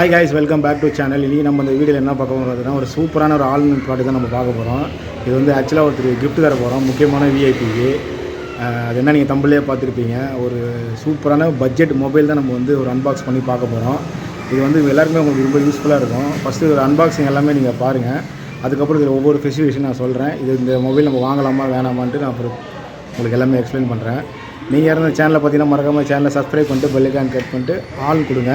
Hi guys welcome back to channel இனி நம்ம இந்த வீடியோவில் என்ன பார்க்க போகிறோம்னா ஒரு சூப்பரான ஒரு ஆல்மெண்ட் ப்ராடக்ட் தான் நம்ம பார்க்க போகிறோம் இது வந்து ஆக்சுவலாக ஒருத்தர் கிஃப்ட் தர போகிறோம் முக்கியமான விஐபிக்கு அது என்ன நீங்கள் தம்பிலே பார்த்துருப்பீங்க. ஒரு சூப்பரான பட்ஜெட் மொபைல் தான் நம்ம வந்து ஒரு அன்பாக்ஸ் பண்ணி பார்க்க போகிறோம் இது வந்து எல்லாருக்குமே உங்களுக்கு ரொம்ப யூஸ்ஃபுல்லாக இருக்கும். ஃபஸ்ட்டு ஒரு அன்பாக்சிங் எல்லாமே நீங்கள் பாருங்கள் அதுக்கப்புறம் இதில் ஒவ்வொரு ஃபெசிலிட்டியும் நான் சொல்கிறேன் இது இந்த மொபைல் நம்ம வாங்கலாமா வேணாமான்ட்டு நான் அப்புறம் உங்களுக்கு எல்லாமே எக்ஸ்பிளைன் பண்ணுறேன் நீங்கள் யாரும் சேனலை பார்த்தீங்கன்னா மறக்காமல் சேனலை சப்ஸ்கிரைப் பண்ணிட்டு பெல்லைக்கான் கட் பண்ணிட்டு ஆல் கொடுங்க.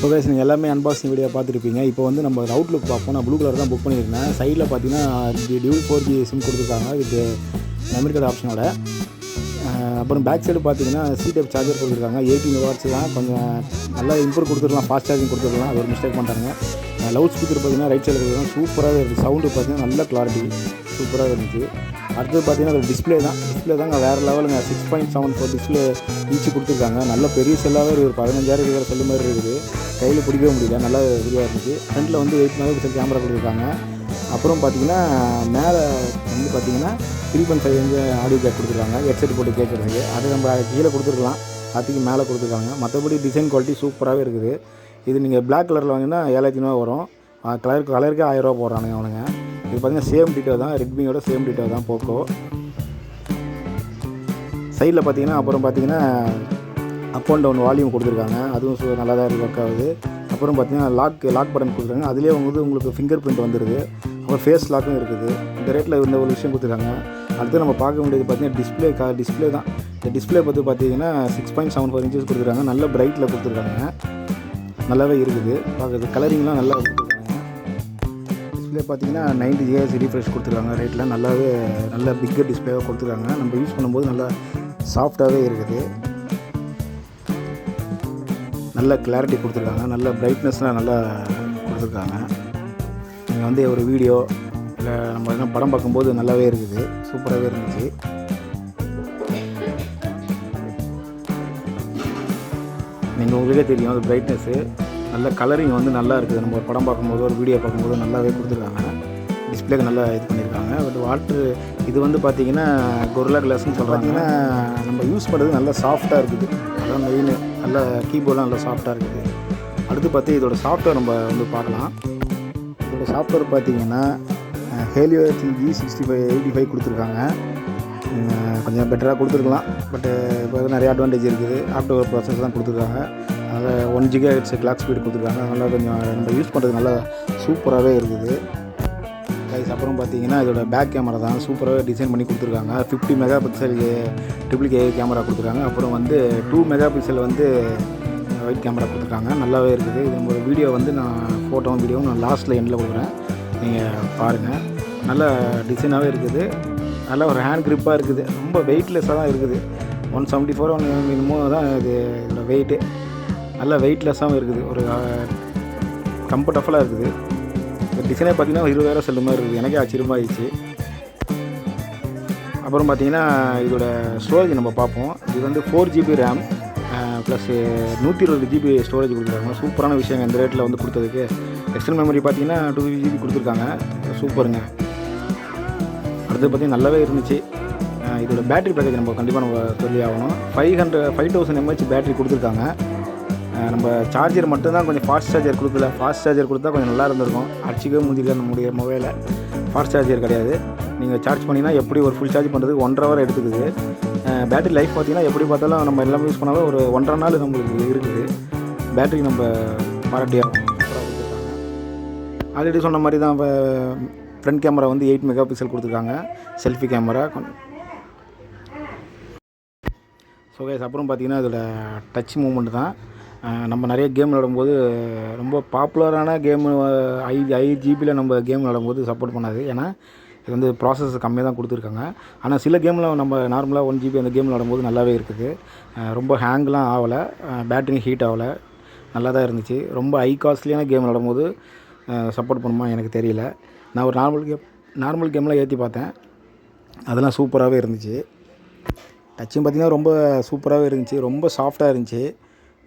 இப்போ பேச நீங்கள் எல்லாமே அன்பாக்சிங் வீடியோ பார்த்துருப்பீங்க. இப்போ வந்து நம்ம அவுட்லுக் பார்ப்போம். நான் ப்ளூ கலர் தான் புக் பண்ணியிருந்தேன். சைடில் பார்த்தீங்கன்னா டியூல் ஃபோர் ஜி சிம் கொடுத்துருக்காங்க. வித் மெமரி கார்டு ஆப்ஷனோட அப்புறம் பேக் சைடு பார்த்தீங்கன்னா சி டைப் சார்ஜர் கொடுத்துருக்காங்க. எயிட்டீன் வாட்ஸ் தான். கொஞ்சம் நல்லா இம்ப்ரூவ் கொடுத்துருக்கலாம் ஃபாஸ்ட் சார்ஜிங் கொடுத்துருக்கலாம் அது ஒரு மிஸ்டேக் பண்ணுறாங்க லவுட் ஸ்பீக்கர் பார்த்தீங்கன்னா ரைட் சைடில் இருக்கிறது சூப்பராகவே இருக்குது சவுண்டு பார்த்தீங்கன்னா நல்ல கிளாரிட்டி சூப்பராக இருந்துச்சு. அடுத்தது பார்த்தீங்கன்னா அது டிஸ்பிளே தான். டிஸ்பிளே தாங்க வேறு லெவலுங்க six point seven four display inch கொடுத்துருக்காங்க. நல்ல பெரிய செல்லாகவே இருக்குது ஒரு பதினஞ்சாயிரம் இருக்கிற செல்லு மாதிரி இருக்குது. கையில் பிடிக்கவே முடியல. நல்லா இதுவாக இருந்துச்சு. ஃப்ரண்ட்டில் வந்து எயிட் மெகா பிக்சல் கேமரா கொடுத்துருக்காங்க. அப்புறம் பார்த்தீங்கன்னா மேலே வந்து பார்த்தீங்கன்னா three point five inch audio gate கொடுத்துருக்காங்க. ஹெட்செட் போட்டு கேட்குறதுக்கு. அது நம்ம கீழே கொடுத்துருக்கலாம். அதுக்கு மேலே கொடுத்துருக்காங்க. மற்றபடி டிசைன் குவாலிட்டி சூப்பராகவே இருக்குது. இது நீங்கள் பிளாக் கலரில் வாங்கினா ஏழாயிரத்தி ரூபா வரும். கலர் கலருக்கு ஆயிரரூவா போடுறானுங்க அவனுங்க. இது பார்த்தீங்கன்னா சேம் டீட்டோ தான். ரெட்மியோட சேம் டீட்டோ தான் போக்கோ சைடில் பார்த்தீங்கன்னா அப்புறம் பார்த்தீங்கன்னா அப் அண்ட் டவுன் வால்யூம் கொடுத்துருக்காங்க. அதுவும் சு- நல்லா தான் ஒர்க் ஆகுது. அப்புறம் பார்த்தீங்கன்னா லாக் லாக் பட்டன் கொடுத்துருக்காங்க. அதுலேயே வந்து உங்களுக்கு ஃபிங்கர் பிரிண்ட் வந்துடுது அப்புறம் ஃபேஸ் லாக்கும் இருக்குது. இந்த ரேட்டில் இந்த ஒரு விஷயம் கொடுத்துருக்காங்க. அடுத்து நம்ம பார்க்க வேண்டியது பார்த்தீங்கன்னா டிஸ்பிளே கா டிஸ்பிளே தான். இந்த டிஸ்பிளே பார்த்து பார்த்தீங்கன்னா six point seven four inches கொடுத்துருக்காங்க. நல்ல பிரைட்டில் கொடுத்துருக்காங்க. நல்லாவே இருக்குது. பார்க்குறது கலரிங்லாம் நல்லா கொடுத்துருக்காங்க. டிஸ்பிளே பார்த்தீங்கன்னா நைன்டி ஜிஹெச் ரீஃப்ரெஷ் கொடுத்துருக்காங்க. ரேட்டில் நல்லாவே நல்ல பிக்கர் டிஸ்பிளேவாக கொடுத்துருக்காங்க. நம்ம யூஸ் பண்ணும்போது நல்லா சாஃப்டாகவே இருக்குது. நல்ல கிளாரிட்டி கொடுத்துருக்காங்க. நல்ல பிரைட்னஸ்லாம் நல்லா கொடுத்துருக்காங்க. நீங்கள் வந்து ஒரு வீடியோ இல்லை நம்ம என்ன படம் பார்க்கும்போது நல்லாவே இருக்குது. சூப்பராகவே இருந்துச்சு. நீங்கள் உங்களுக்கே தெரியும் அது பிரைட்னஸ்ஸு நல்ல கலரிங் வந்து நல்லா இருக்குது. நம்ம ஒரு படம் பார்க்கும்போது ஒரு வீடியோ பார்க்கும்போது நல்லாவே கொடுத்துருக்காங்க. டிஸ்பிளேக்கு நல்லா இது பண்ணியிருக்காங்க பட் வாட்ரு இது வந்து பார்த்தீங்கன்னா கொரில்லா கிளாஸ்னு சொல்கிறாங்கன்னா நம்ம யூஸ் பண்ணுறது நல்லா சாஃப்டாக இருக்குது. அதான் மெயின் நல்ல கீபோர்ட்லாம் நல்லா சாஃப்டாக இருக்குது. அடுத்து பார்த்து இதோட சாஃப்ட்வேர் நம்ம வந்து பார்க்கலாம். இதோட சாஃப்ட்வேர் பார்த்தீங்கன்னா Helio G sixty five eighty five கொடுத்துருக்காங்க. கொஞ்சம் பெட்டராக கொடுத்துருக்கலாம். பட்டு இப்போ நிறைய அட்வான்டேஜ் இருக்குது. ஆப்டோ ப்ராசஸ் தான் கொடுத்துருக்காங்க. அதனால் one giga hertz clock speed கொடுத்துருக்காங்க. அதனால் கொஞ்சம் நம்ம யூஸ் பண்ணுறது நல்லா சூப்பராகவே இருக்குது. கைஸ் அப்புறம் பார்த்தீங்கன்னா இதோட பேக் கேமரா தான் சூப்பராகவே டிசைன் பண்ணி கொடுத்துருக்காங்க. Fifty mega pixel triple K camera கொடுத்துருக்காங்க. அப்புறம் வந்து டூ மெகா பிக்சல் வந்து ஒயிட் கேமரா கொடுத்துருக்காங்க. நல்லாவே இருக்குது. இது ஒரு வீடியோ வந்து நான் ஃபோட்டோவும் வீடியோவும் நான் லாஸ்ட்டில் எண்டில் கொடுக்குறேன். நீங்கள் பாருங்கள் நல்ல டிசைனாகவே இருக்குது. நல்ல ஒரு ஹேண்ட் கிரிப்பாக இருக்குது. ரொம்ப வெயிட்லெஸ்ஸாக தான் இருக்குது. ஒன் செவன்ட்டி ஃபோர் ஒன் என்னமோ தான் இது இதோட வெயிட்டு நல்ல வெயிட்லெஸ்ஸாகவும் இருக்குது. ஒரு கம்ஃபர்டபுளாக இருக்குது. இந்த டிசைனே பார்த்தீங்கன்னா இருபதாயிரம் செல்லு மாதிரி இருக்குது. எனக்கே ஆச்சரியமாக ஆயிடுச்சு. அப்புறம் பார்த்தீங்கன்னா இதோட ஸ்டோரேஜ் நம்ம பார்ப்போம். இது வந்து ஃபோர் ஜிபி ரேம் ப்ளஸ் நூற்றி இருபது ஜிபி ஸ்டோரேஜ் கொடுத்துருக்காங்க. சூப்பரான விஷயம் இந்த ரேட்டில் வந்து கொடுத்ததுக்கு. எக்ஸ்டர்னல் மெமரி பார்த்தீங்கன்னா டூ ஜிபி கொடுத்துருக்காங்க. சூப்பருங்க. அடுத்து பார்த்திங்கன்னா நல்லாவே இருந்துச்சு. இதோட பேட்டரி பேக்கேஜ் நம்ம கண்டிப்பாக நம்ம சொல்லி ஆகணும். Five hundred five thousand MH battery கொடுத்துருக்காங்க. நம்ம சார்ஜர் மட்டும்தான் கொஞ்சம் ஃபாஸ்ட் சார்ஜர் கொடுக்கல. ஃபாஸ்ட் சார்ஜர் கொடுத்தா கொஞ்சம் நல்லா இருந்திருக்கும். அடிச்சிக்கவே முடியல நம்முடைய மொபைலில் ஃபாஸ்ட் சார்ஜர் கிடையாது. நீங்கள் சார்ஜ் பண்ணிங்கன்னா எப்படி ஒரு ஃபுல் சார்ஜ் பண்ணுறதுக்கு ஒன்றரை ஹவர் எடுத்துக்குது. பேட்டரி லைஃப் பார்த்தீங்கன்னா எப்படி பார்த்தாலும் நம்ம எல்லாமே யூஸ் பண்ணாலும் ஒரு ஒன்றரை நாள் நம்மளுக்கு இருக்குது. பேட்டரி நம்ம பாராட்டியாக ஆல்ரெடி சொன்ன மாதிரி தான் ஃப்ரண்ட் கேமரா வந்து எயிட் மெகா பிக்சல் கொடுத்துருக்காங்க. செல்ஃபி கேமரா ஸோ கைஸ் அப்புறம் பார்த்தீங்கன்னா இதோட டச் மூமெண்ட் தான். நம்ம நிறைய கேம் விளாடும்போது ரொம்ப பாப்புலரான கேமு ஐ ஐ ஜிபியில் நம்ம கேம் விளாடும்போது சப்போர்ட் பண்ணாது. ஏன்னா இது வந்து ப்ராசஸ் கம்மியாக தான் கொடுத்துருக்காங்க. ஆனால் சில கேமில் நம்ம நார்மலாக ஒன் ஜிபி அந்த கேம் விளாடும்போது நல்லாவே இருக்குது. ரொம்ப ஹேங்லாம் ஆகலை. பேட்டரி ஹீட் ஆகலை. நல்லா தான் இருந்துச்சு. ரொம்ப ஹை காஸ்ட்லியான கேம் விளாடும்போது சப்போர்ட் பண்ணுமா எனக்கு தெரியல. நான் ஒரு நார்மல் கேம் நார்மல் கேம்லாம் ஏற்றி பார்த்தேன். அதெல்லாம் சூப்பராகவே இருந்துச்சு. டச்சும் பார்த்திங்கன்னா ரொம்ப சூப்பராகவே இருந்துச்சு. ரொம்ப சாஃப்டாக இருந்துச்சு.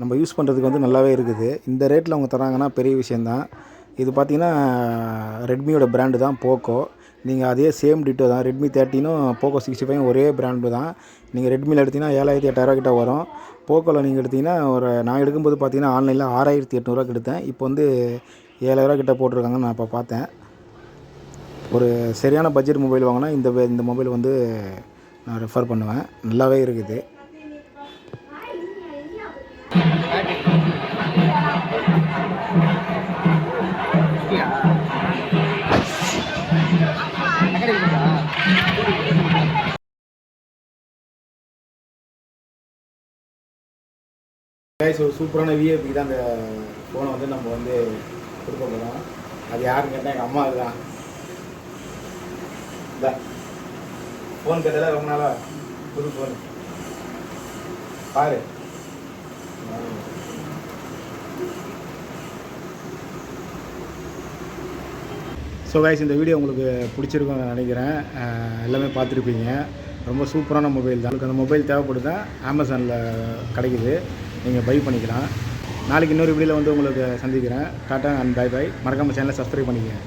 நம்ம யூஸ் பண்ணுறதுக்கு வந்து நல்லாவே இருக்குது. இந்த ரேட்டில் அவங்க தராங்கன்னா பெரிய விஷயந்தான் இது பார்த்திங்கன்னா ரெட்மியோட பிராண்டு தான் போக்கோ நீங்கள் அதே சேம் டிட்டோ தான். ரெட்மி தேர்ட்டினும் போக்கோ சிக்ஸ்டி ஃபைவ் ஒரே பிராண்டு தான். நீங்கள் ரெட்மியில் எடுத்திங்கன்னா ஏழாயிரத்தி எட்டாயிரம் கிட்ட வரும். போக்கோவில் நீங்கள் எடுத்திங்கன்னா ஒரு நான் எடுக்கும்போது பார்த்தீங்கன்னா ஆன்லைனில் ஆறாயிரத்தி எட்நூறுவா எடுத்தேன். இப்போ வந்து ஏழாயிரம் கிட்ட போட்டிருக்காங்கன்னு நான் இப்போ பார்த்தேன். ஒரு சரியான பட்ஜெட் மொபைல் வாங்கினா இந்த இந்த மொபைல் வந்து நான் ரெஃபர் பண்ணுவேன். நல்லாவே இருக்குது. கைஸ் ஒரு சூப்பரான விஏபி தான் அந்த ஃபோனை வந்து நம்ம வந்து கொடுக்க போகிறோம் அது யாருன்னு கேட்டால் எங்கள் அம்மா தான் இந்த. ஃபோன் கேட்டதில் ரொம்ப நாளாக புது ஃபோன் பாரு. ஸோ கைஸ் இந்த வீடியோ உங்களுக்கு பிடிச்சிருக்கும்னு நான் நினைக்கிறேன் எல்லாமே பார்த்துருப்பீங்க. ரொம்ப சூப்பரான மொபைல் தான். உங்களுக்கு அந்த மொபைல் தேவைப்படுதான் அமேசானில் கிடைக்குது. நீங்கள் பை பண்ணிக்கலாம். நாளைக்கு இன்னொரு வீடியோவில் வந்து உங்களுக்கு சந்திக்கிறேன். டாட்டா அண்ட் பை பை மறக்காமல் சேனலை சப்ஸ்கிரைப் பண்ணிக்கங்க.